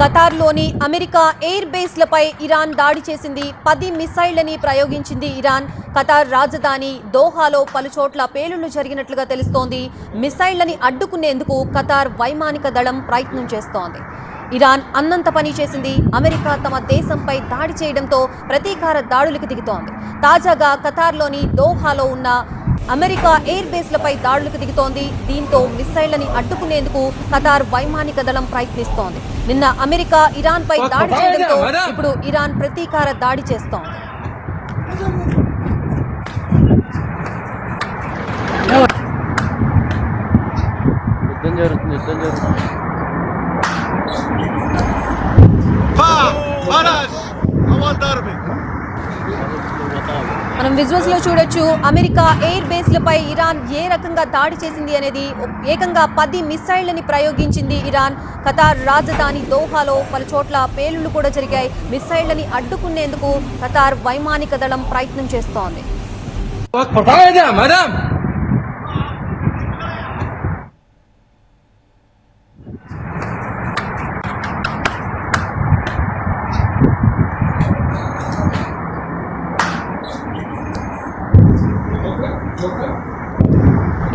ఖతార్లోని America air బేస్లపై Iran దాడి చేసింది. పది మిసైళ్ళని ప్రయోగించింది ఇరాన్. ఖతార్ రాజధాని దోహాలో పలుచోట్ల పేలుళ్ళు జరిగినట్లుగా తెలుస్తోంది. మిసైళ్ళని అడ్డుకునేందుకు ఖతార్ వైమానిక దళం ప్రయత్నం చేస్తోంది. ఇరాన్ అన్నంత పని చేసింది. అమెరికా తమ దేశంపై దాడి చేయడంతో ప్రతీకార దాడులకు దిగుతోంది. తాజాగా ఖతార్లోని దోహాలో ఉన్న అమెరికా ఎయిర్ బేస్లపై దాడులకు దిగుతోంది. దీంతో మిస్సైళ్ళని అడ్డుకునేందుకు ఖతార్ వైమానిక దళం ప్రయత్నిస్తోంది. నిన్న అమెరికా ఇరాన్ పై దాడి చేయడంతో ఇప్పుడు ఇరాన్ ప్రతీకార దాడి చేస్తోంది. జరుగుతుంది జరుగుతుంది. మనం విజువల్స్లో చూడొచ్చు అమెరికా ఎయిర్ బేస్లపై ఇరాన్ ఏ రకంగా దాడి చేసింది అనేది ఏకంగా పది మిసైళ్ళని ప్రయోగించింది ఇరాన్. ఖతార్ రాజధాని దోహాలో పలు చోట్ల పేలుళ్ళు కూడా జరిగాయి. మిసైళ్ళని అడ్డుకునేందుకు ఖతార్ వైమానిక దళం ప్రయత్నం చేస్తోంది.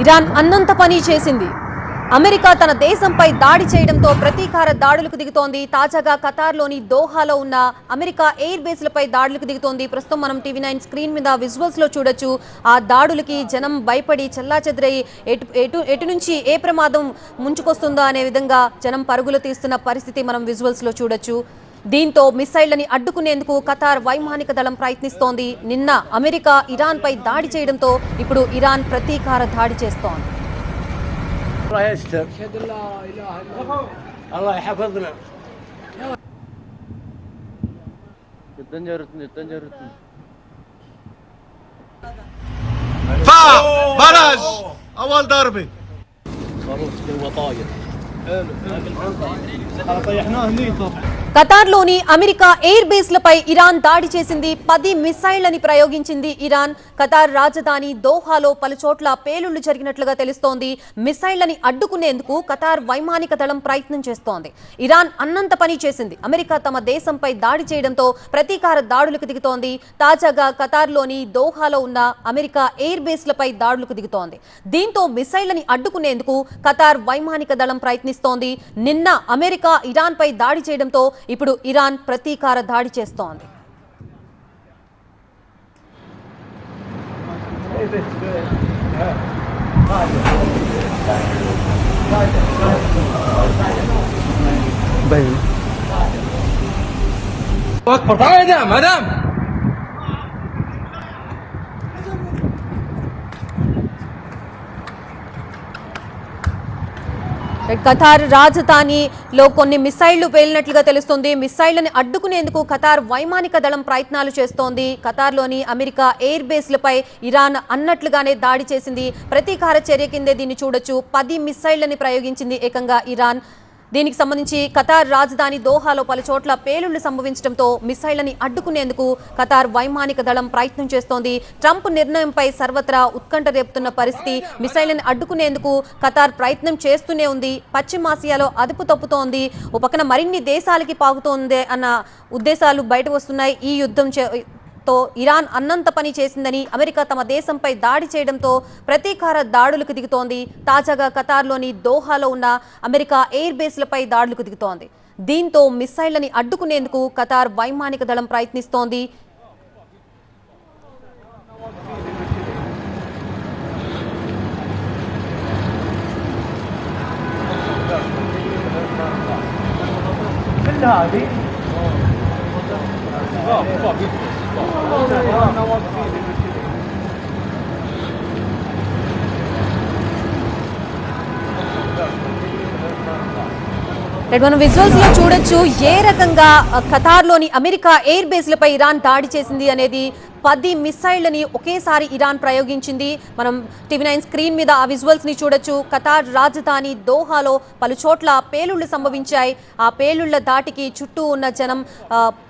ఇరాన్ అన్నంత పని చేసింది. అమెరికా తన దేశంపై దాడి చేయడంతో ప్రతీకార దాడులకు దిగుతోంది. తాజాగా ఖతార్లోని దోహాలో ఉన్న అమెరికా ఎయిర్ బేస్లపై దాడులకు దిగుతోంది. ప్రస్తుతం మనం టీవీ నైన్ స్క్రీన్ మీద విజువల్స్లో చూడొచ్చు. ఆ దాడులకి జనం భయపడి చెల్లాచెదరై ఎటు ఎటు ఎటు నుంచి ఏ ప్రమాదం ముంచుకొస్తుందో అనే విధంగా జనం పరుగులు తీస్తున్న పరిస్థితి మనం విజువల్స్లో చూడొచ్చు. దీంతో మిసైళ్లని అడ్డుకునేందుకు ఖతార్ వైమానిక దళం ప్రయత్నిస్తోంది నిన్న అమెరికా ఇరాన్ పై దాడి చేయడంతో ఇప్పుడు ఇరాన్ ప్రతీకార దాడి చేస్తోంది الله يستر اشهد ان لا اله الا الله الله يحفظنا యుద్ధం జరుగుతుంది యుద్ధం జరుగుతుంది دفاع فرج اول ضربه خروج الوطاير ఖతార్లోని అమెరికా ఎయిర్ బేస్లపై ఇరాన్ దాడి చేసింది పది మిసైళ్ళని ప్రయోగించింది ఇరాన్. ఖతార్ రాజధాని దోహాలో పలుచోట్ల పేలుళ్ళు జరిగినట్లుగా తెలుస్తోంది. మిసైళ్ళని అడ్డుకునేందుకు ఖతార్ వైమానిక దళం ప్రయత్నం చేస్తోంది. ఇరాన్ అన్నంత పని చేసింది. అమెరికా తమ దేశంపై దాడి చేయడంతో ప్రతీకార దాడులకు దిగుతోంది. తాజాగా ఖతార్లోని దోహాలో ఉన్న అమెరికా ఎయిర్ బేస్లపై దాడులకు దిగుతోంది. దీంతో మిసైళ్ళని అడ్డుకునేందుకు ఖతార్ వైమానిక దళం ప్రయత్నిస్తోంది. నిన్న అమెరికా ఇరాన్పై దాడి చేయడంతో ఇప్పుడు ఇరాన్ ప్రతీకార దాడి చేస్తోంది. ఖతార్ రాజధానిలో కొన్ని మిసైళ్ళు పేలినట్లుగా తెలుస్తోంది. మిసైళ్ళను అడ్డుకునేందుకు ఖతార్ వైమానిక దళం ప్రయత్నాలు చేస్తోంది. ఖతార్లోని అమెరికా ఎయిర్ బేస్లపై ఇరాన్ అన్నట్లుగానే దాడి చేసింది. ప్రతీకార చర్య కిందే దీన్ని చూడొచ్చు. పది మిసైళ్ళని ప్రయోగించింది ఏకంగా ఇరాన్. దీనికి సంబంధించి ఖతార్ రాజధాని దోహాలో పలు చోట్ల పేలుళ్ళు సంభవించడంతో మిసైళ్ళని అడ్డుకునేందుకు ఖతార్ వైమానిక దళం ప్రయత్నం చేస్తోంది. ట్రంప్ నిర్ణయంపై సర్వత్రా ఉత్కంఠ రేపుతున్న పరిస్థితి మిసైళ్ళను అడ్డుకునేందుకు ఖతార్ ప్రయత్నం చేస్తూనే ఉంది. పశ్చిమాసియాలో అదుపు తప్పుతోంది. ఓ పక్కన మరిన్ని దేశాలకి పాగుతోంది అన్న ఉద్దేశాలు బయట వస్తున్నాయి. ఈ యుద్ధం చే- తో ఇరాన్ అన్నంత పని చేసిందని అమెరికా తమ దేశంపై దాడి చేయడంతో ప్రతీకార దాడులకు దిగుతోంది. తాజాగా ఖతార్లోని దోహాలో ఉన్న అమెరికా ఎయిర్ బేస్లపై దాడులకు దిగుతోంది. దీంతో మిసైళ్ళని అడ్డుకునేందుకు ఖతార్ వైమానిక దళం ప్రయత్నిస్తోంది. రేపు మనం విజువల్స్లో చూడొచ్చు ఏ రకంగా ఖతార్లోని అమెరికా ఎయిర్ బేస్లపై ఇరాన్ దాడి చేసింది అనేది పది మిసైళ్ళని ఒకేసారి ఇరాన్ ప్రయోగించింది. మనం టీవీ నైన్ స్క్రీన్ మీద ఆ విజువల్స్ని చూడొచ్చు. ఖతార్ రాజధాని దోహాలో పలు చోట్ల పేలుళ్ళు సంభవించాయి. ఆ పేలుళ్ళ దాటికి చుట్టూ ఉన్న జనం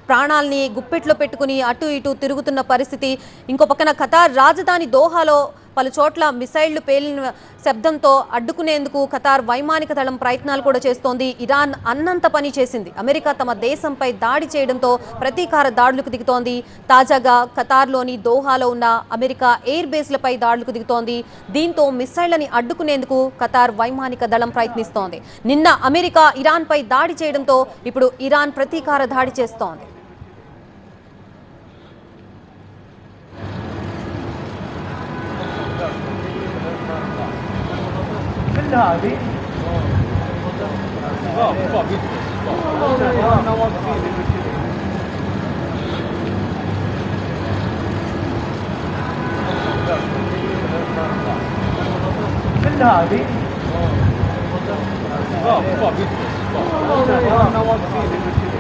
ప్రాణాల్ని గుప్పెట్లో పెట్టుకుని అటు ఇటు తిరుగుతున్న పరిస్థితి. ఇంకో పక్కన ఖతార్ రాజధాని దోహాలో పలుచోట్ల మిసైళ్ళు పేలిన శబ్దంతో అడ్డుకునేందుకు ఖతార్ వైమానిక దళం ప్రయత్నాలు కూడా చేస్తోంది. ఇరాన్ అన్నంత పని చేసింది. అమెరికా తమ దేశంపై దాడి చేయడంతో ప్రతీకార దాడులకు దిగుతోంది. తాజాగా ఖతార్లోని దోహాలో ఉన్న అమెరికా ఎయిర్ బేస్లపై దాడులకు దిగుతోంది. దీంతో మిసైళ్ళని అడ్డుకునేందుకు ఖతార్ వైమానిక దళం ప్రయత్నిస్తోంది. నిన్న అమెరికా ఇరాన్పై దాడి చేయడంతో ఇప్పుడు ఇరాన్ ప్రతీకార దాడి చేస్తోంది. Oh, fuck it. Oh, fuck it. It.